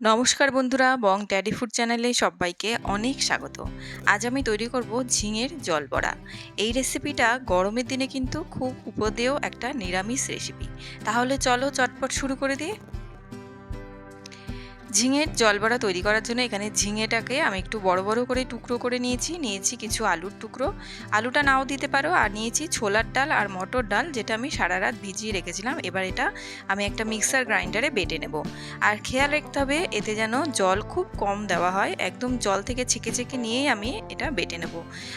নমস্কার বন্ধুরা, বং daddy food চ্যানেলে সবাইকে অনেক স্বাগত। আজ আমি তৈরি করব ঝিঙের জলবড়া। এই রেসিপিটা গরমের দিনে কিন্তু খুব উপদেয় একটা নিরামিষ রেসিপি। তাহলে চলো চটপট শুরু করে দিয়ে ঝিঙের জলবড়া তৈরি করার জন্য এখানে ঝিঙেটাকে আমি একটু বড় বড় করে টুকরো করে নিয়েছি। নিয়েছি কিছু আলুর টুকরো। আলুটা নাও দিতে পারো। আর নিয়েছি ছোলার ডাল আর মটর ডাল যেটা আমি সারা রাত ভিজিয়ে রেখেছিলাম। এবার এটা আমি একটা মিক্সার গ্রাইন্ডারে বেটে নেব। আর খেয়াল রাখতে হবে, এতে যেন জল খুব কম দেওয়া হয়। একদম জল থেকে ছেঁকে ছেঁকে নিয়েই আমি এটা বেটে নেব।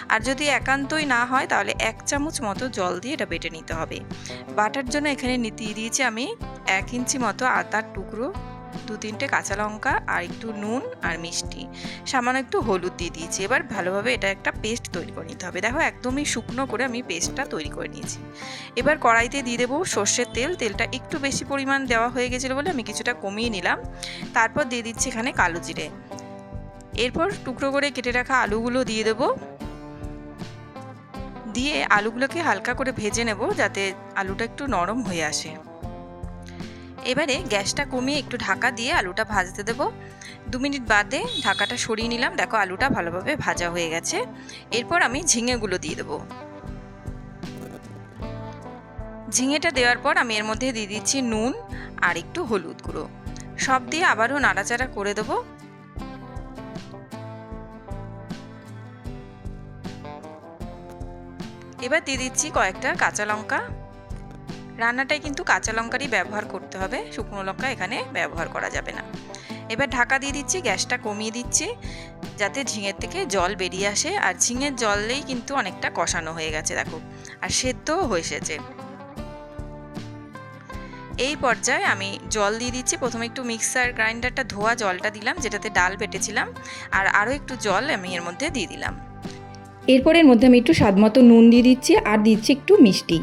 আর যদি একান্তই না হয়, তাহলে এক চামচ মতো জল দিয়ে এটা বেটে নিতে হবে। বাটার জন্য এখানে দিয়ে দিয়েছি আমি এক ইঞ্চি মতো আতার টুকরো। দু তিনটে কাঁচা লঙ্কা আর একটু নুন আর মিষ্টি। সামান্য একটু হলুদ দিয়ে দিয়েছি। এবার ভালোভাবে এটা একটা পেস্ট তৈরি করে নিতে হবে। দেখো, একদমই শুকনো করে আমি পেস্টটা তৈরি করে নিয়েছি। এবার কড়াইতে দিয়ে দেবো সর্ষের তেল। তেলটা একটু বেশি পরিমাণ দেওয়া হয়ে গেছিল বলে আমি কিছুটা কমিয়ে নিলাম। তারপর দিয়ে দিচ্ছি এখানে কালো জিরে। এরপর টুকরো করে কেটে রাখা আলুগুলো দিয়ে দেবো। দিয়ে আলুগুলোকে হালকা করে ভেজে নেব যাতে আলুটা একটু নরম হয়ে আসে। এবারে গ্যাসটা কমিয়ে একটু ঢাকা দিয়ে আলুটা ভাজতে দেবো। দু মিনিট বাদে ঢাকাটা সরিয়ে নিলাম। দেখো আলুটা ভালোভাবে ভাজা হয়ে গেছে। এরপর আমি ঝিঙেগুলো দিয়ে দেবো। ঝিঙেটা দেওয়ার পর আমি এর মধ্যে দিয়ে দিচ্ছি নুন আর একটু হলুদ গুঁড়ো। সব দিয়ে আবারও নাড়াচাড়া করে দেবো। এবার দিয়ে দিচ্ছি কয়েকটা কাঁচা লঙ্কা। রান্নাটায় কিন্তু কাঁচা লঙ্কারই ব্যবহার করতে হবে, শুকনো লঙ্কা এখানে ব্যবহার করা যাবে না। এবার ঢাকা দিয়ে দিচ্ছি, গ্যাসটা কমিয়ে দিচ্ছি, যাতে ঝিঙের থেকে জল বেরিয়ে আসে, আর ঝিঙের জলেই কিন্তু অনেকটা কষানো হয়ে গেছে, দেখো, আর সেদ্ধও হয়েছে এই পর্যায়ে আমি জল দিয়ে দিচ্ছি, প্রথমে একটু মিক্সার গ্রাইন্ডারটা ধোয়া জলটা দিলাম, যেটাতে ডাল বেটেছিলাম, আর আরও একটু জল আমি এর মধ্যে দিয়ে দিলাম। এরপর এর মধ্যে আমি একটু স্বাদমতো নুন দিয়ে দিচ্ছি, আর দিচ্ছি একটু মিষ্টি।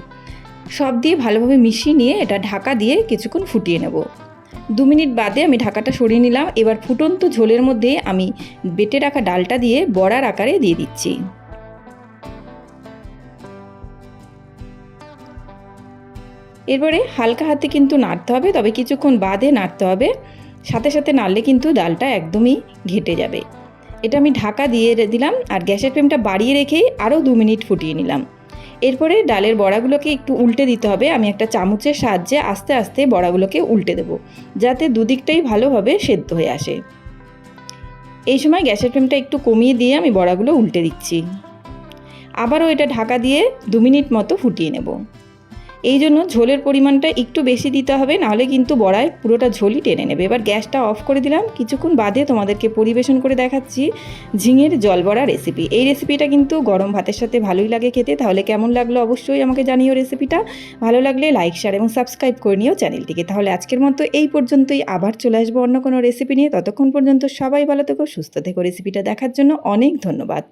সব দিয়ে ভালোভাবে মিশিয়ে নিয়ে এটা ঢাকা দিয়ে কিছুক্ষণ ফুটিয়ে নেব। দু মিনিট বাদে আমি ঢাকাটা সরিয়ে নিলাম। এবার ফুটন্ত ঝোলের মধ্যে আমি বেটে রাখা ডালটা দিয়ে বড়ার আকারে দিয়ে দিচ্ছি। এরপরে হালকা হাতে কিন্তু নাড়তে হবে, তবে কিছুক্ষণ বাদে নাড়তে হবে। সাথে সাথে নাড়লে কিন্তু ডালটা একদমই ঘেটে যাবে। এটা আমি ঢাকা দিয়ে দিলাম আর গ্যাসের ফ্লেমটা বাড়িয়ে রেখেই আরও দু মিনিট ফুটিয়ে নিলাম। এরপরে ডালের বড়াগুলোকে একটু উল্টে দিতে হবে। আমি একটা চামচের সাহায্যে আস্তে আস্তে বড়াগুলোকে উল্টে দেব, যাতে দুদিকটাই ভালোভাবে সেদ্ধ হয়ে আসে। এই সময় গ্যাসের ফ্লেমটা একটু কমিয়ে দিয়ে আমি বড়াগুলো উল্টে দিচ্ছি। আবারও এটা ঢাকা দিয়ে দু মিনিট মতো ফুটিয়ে নেব। এই জন্য ঝোলের পরিমাণটা একটু বেশি দিতে হবে, নাহলে কিন্তু বড়ায় পুরোটা ঝোলই টেনে নেবে। এবার গ্যাসটা অফ করে দিলাম, কিছুক্ষণ বাদে তোমাদেরকে পরিবেশন করে দেখাচ্ছি ঝিঙের জল বড়া রেসিপি এই রেসিপিটা কিন্তু গরম ভাতের সাথে ভালোই লাগে খেতে, তাহলে কেমন লাগল অবশ্যই আমাকে জানিও রেসিপিটা ভালো লাগলে লাইক শেয়ার এবং সাবস্ক্রাইব করে নিও চ্যানেলটিকে তাহলে আজকের মতো এই পর্যন্তই, আবার চলে আসব অন্য কোনো রেসিপি নিয়ে। ততক্ষণ পর্যন্ত সবাই ভালো থেকো, সুস্থ থেকো। রেসিপিটা দেখার জন্য অনেক ধন্যবাদ।